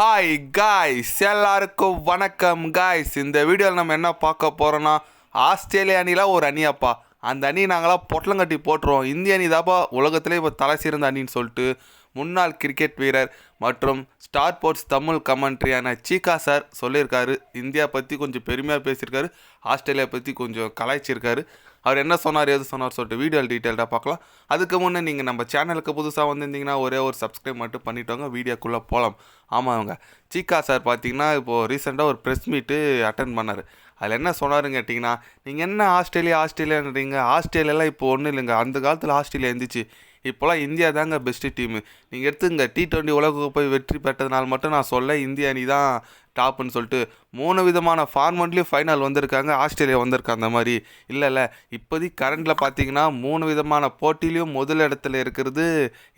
Hi guys எல்லாருக்கும் வணக்கம் guys இந்த வீடியோவில் நம்ம என்ன பார்க்க போகிறோன்னா ஆஸ்திரேலிய அணிலாம் ஒரு அணியாப்பா. அந்த அணி நாங்களாம் பொட்டலங்கட்டி போட்டுருவோம். இந்திய அணி தாப்பா உலகத்திலே இப்போ தலை சிறந்த அணின்னு சொல்லிட்டு முன்னாள் கிரிக்கெட் வீரர் மற்றும் ஸ்டார் ஸ்போர்ட்ஸ் தமிழ் கமெண்ட்ரியான சீகா சார் சொல்லியிருக்காரு. இந்தியா பற்றி கொஞ்சம் பெருமையாக பேசியிருக்காரு. ஆஸ்திரேலியா பற்றி கொஞ்சம் கலாய்ச்சிருக்காரு. அவர் என்ன சொன்னார் எது சொன்னார் சொல்லிட்டு வீடியோ டீட்டெயில்டாக பார்க்கலாம். அதுக்கு முன்னே நீங்கள் நம்ம சேனலுக்கு புதுசாக வந்திருந்தீங்கன்னா ஒரே ஒரு சப்ஸ்கிரைப் மட்டும் பண்ணிட்டோங்க. வீடியோக்குள்ளே போகலாம் ஆமாங்க சீக்கா சார் பார்த்தீங்கன்னா இப்போது ரீசெண்டாக ஒரு ப்ரெஸ் மீட்டு அட்டன் பண்ணார். அதில் என்ன சொன்னாருன்னு கேட்டிங்கன்னா நீங்கள் என்ன ஆஸ்திரேலியா ஆஸ்திரேலியான்றீங்க? ஆஸ்திரேலியாலாம் இப்போ ஒன்றும் இல்லைங்க. அந்த காலத்தில் ஆஸ்திரேலியா இருந்துச்சு. இப்போலாம் இந்தியா தாங்க பெஸ்ட்டு டீமு நீங்கள் எடுத்துங்க டி டுவெண்ட்டி உலகக்கோப்பை வெற்றி பெற்றதுனால மட்டும் நான் சொல்ல இந்திய அணி தான் டாப்புன்னு சொல்லிட்டு மூணு விதமான ஃபார்மெண்ட்லேயும் ஃபைனல் வந்திருக்காங்க. ஆஸ்திரேலியா வந்திருக்காங்க அந்த மாதிரி. இல்லை இல்லை. இப்போதைக்கு கரண்டில் பார்த்தீங்கன்னா மூணு விதமான போட்டிலையும் முதல் இடத்துல இருக்கிறது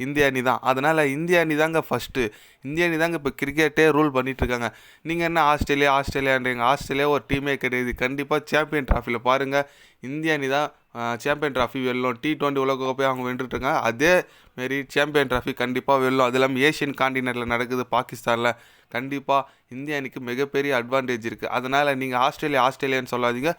இந்திய அணி தான். அதனால் இந்திய அணி தாங்க ஃபஸ்ட்டு இந்திய அணி தாங்க இப்போ கிரிக்கெட்டே ரூல் பண்ணிகிட்ருக்காங்க இருக்காங்க நீங்கள் என்ன ஆஸ்திரேலியா ஆஸ்திரேலியான்றீங்க ஆஸ்திரேலியா ஒரு டீமே கிடையாது. கண்டிப்பாக சாம்பியன் ட்ராஃபியில் பாருங்கள் இந்திய அணி தான் சாம்பியன் ட்ராஃபி வெல்லும். டி டுவெண்ட்டி உலகக்கோப்பையும் அவங்க வென்றுட்டுருக்காங்க. அதே மாரி சாம்பியன் ட்ராஃபி கண்டிப்பாக வெல்லும். அது இல்லாமல் ஏஷியன் காண்டினென்ட்டில் நடக்குது பாகிஸ்தானில். கண்டிப்பாக இந்திய அணிக்கு மிகப்பெரிய அட்வான்டேஜ் இருக்குது அதனால் நீங்கள் ஆஸ்திரேலியா ஆஸ்திரேலியான்னு சொல்லாதீங்க.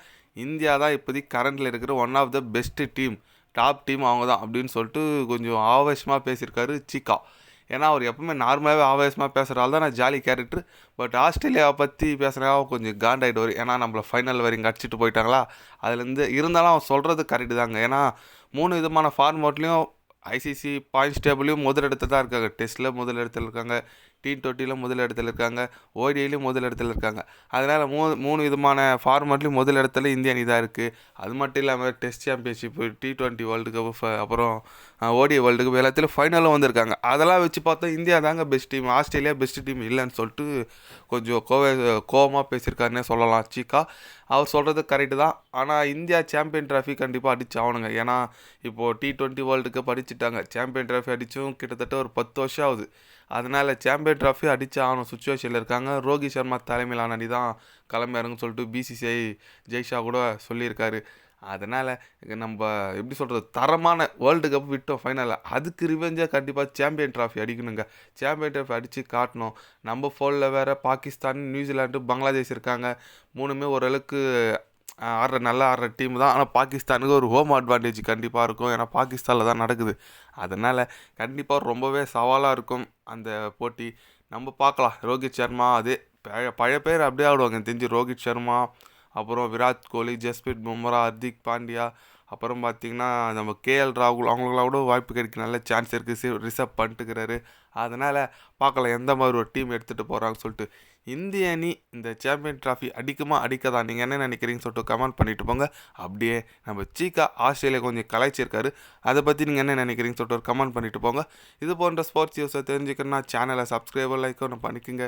இந்தியா தான் இப்போதைக்கு கரண்டில் இருக்கிற one of the best team top team அவங்க தான் அப்படின்னு சொல்லிட்டு கொஞ்சம் ஆவேசமாக பேசியிருக்காரு சீக்கா. ஏன்னா அவர் எப்பவுமே நார்மலாகவே ஆவேசமாக பேசுகிறாள் தான் நான் ஜாலி கேரக்டர் பட் ஆஸ்திரேலியாவை பற்றி பேசுகிறா கொஞ்சம் காண்டாயிடுவார். ஏன்னா நம்மளை ஃபைனல் வரைக்கும் அடிச்சிட்டு போயிட்டாங்களா? அதுலேருந்து இருந்தாலும் அவன் சொல்கிறது கரெக்டு தாங்க. ஏன்னா மூணு விதமான ஃபார்மேட்லேயும் ஐசிசி பாயிண்ட்ஸ் டேபிளையும் முதல் இடத்துல தான் இருக்காங்க. டெஸ்ட்டில் முதல் இடத்துல இருக்காங்க. டி டுவெண்ட்டியில் முதல் இடத்துல இருக்காங்க. ஓடிஐலையும் முதல் இடத்துல இருக்காங்க. அதனால் மூ மூணு விதமான ஃபார்மேட்லேயும் முதல் இடத்துல இந்திய அணி தான் இருக்குது அது மட்டும் இல்லாமல் test championship T twenty world cup அப்புறம் ஓடிஐ வேர்ல்டு கப் எல்லாத்துலேயும் ஃபைனலும் வந்திருக்காங்க. அதெல்லாம் வச்சு பார்த்தா இந்தியா தாங்க best team Australia best team இல்லைன்னு சொல்லிட்டு கொஞ்சம் கோவை கோவமாக பேசியிருக்காருன்னே சொல்லலாம். சீக்கா அவர் சொல்கிறது கரெக்டு தான். ஆனால் இந்தியா சாம்பியன் ட்ராஃபி கண்டிப்பாக அடிச்சு ஆகணுங்க ஏன்னா இப்போது டி ட்வெண்ட்டி வேர்ல்டு கப் அடிச்சுட்டாங்க. சாம்பியன் ட்ராஃபி அடித்தும் கிட்டத்தட்ட ஒரு பத்து வருஷம் ஆகுது. அதனால் சாம்பியன் ட்ராஃபி அடித்து ஆகணும். சுச்சுவேஷனில் இருக்காங்க. ரோஹித் சர்மா தலைமையிலான அணி தான் கிளம்பிறங்குன்னு சொல்லிட்டு பிசிசிஐ ஜெய்ஷா கூட சொல்லியிருக்காரு. அதனால் நம்ம எப்படி சொல்கிறது தரமான வேர்ல்டு கப் விட்டோம் ஃபைனலில் அதுக்கு ரிவெஞ்சாக கண்டிப்பாக சாம்பியன் ட்ராஃபி அடிக்கணுங்க. சாம்பியன் ட்ராஃபி அடித்து காட்டணும். நம்ம ஃபோனில் வேறு பாகிஸ்தான் நியூசிலாண்டு பங்களாதேஷ் இருக்காங்க. மூணுமே ஓரளவுக்கு ஆடுற நல்லா ஆடுற டீம் தான். ஆனால் பாகிஸ்தானுக்கு ஒரு ஹோம் அட்வான்டேஜ் கண்டிப்பாக இருக்கும். ஏன்னா பாகிஸ்தானில் தான் நடக்குது. அதனால் கண்டிப்பாக ரொம்பவே சவாலாக இருக்கும். அந்த போட்டி. நம்ம பார்க்கலாம். ரோஹித் சர்மா அதே பழைய பழைய பேர் அப்படியே ஆடுவாங்க. எனக்கு தெரிஞ்சு ரோஹித் சர்மா அப்புறம் விராட் கோலி ஜஸ்பிரீத் பும்ரா ஹர்திக் பாண்டியா அப்புறம் பார்த்தீங்கன்னா நம்ம கேஎல் ராகுல் அவங்களுக்குலாம் கூட வாய்ப்பு கிடைக்க நல்ல சான்ஸ் இருக்குது ரிசர்வ் பண்ணிட்டுக்கிறாரு அதனால் பார்க்கலாம் எந்த மாதிரி ஒரு டீம் எடுத்துகிட்டு போகிறாங்கன்னு சொல்லிட்டு. இந்திய அணி இந்த சாம்பியன் ட்ராஃபி அடிக்குமா அடிக்காதா? நீங்கள் என்ன நினைக்கிறீங்கன்னு சொல்லிட்டு கமெண்ட் பண்ணிட்டு போங்க. அப்படியே நம்ம சீக்கா ஆஸ்திரேலியா கொஞ்சம் கலாய்ச்சிருக்காரு. அதை பற்றி நீங்கள் என்ன நினைக்கிறீங்கன்னு சொல்லிட்டு ஒரு கமெண்ட் பண்ணிட்டு போங்க. இது போன்ற ஸ்போர்ட்ஸ் நியூஸை தெரிஞ்சுக்கணும்னா சேனலை சப்ஸ்கிரைபர் லைக் ஒன்று பண்ணிக்கோங்க.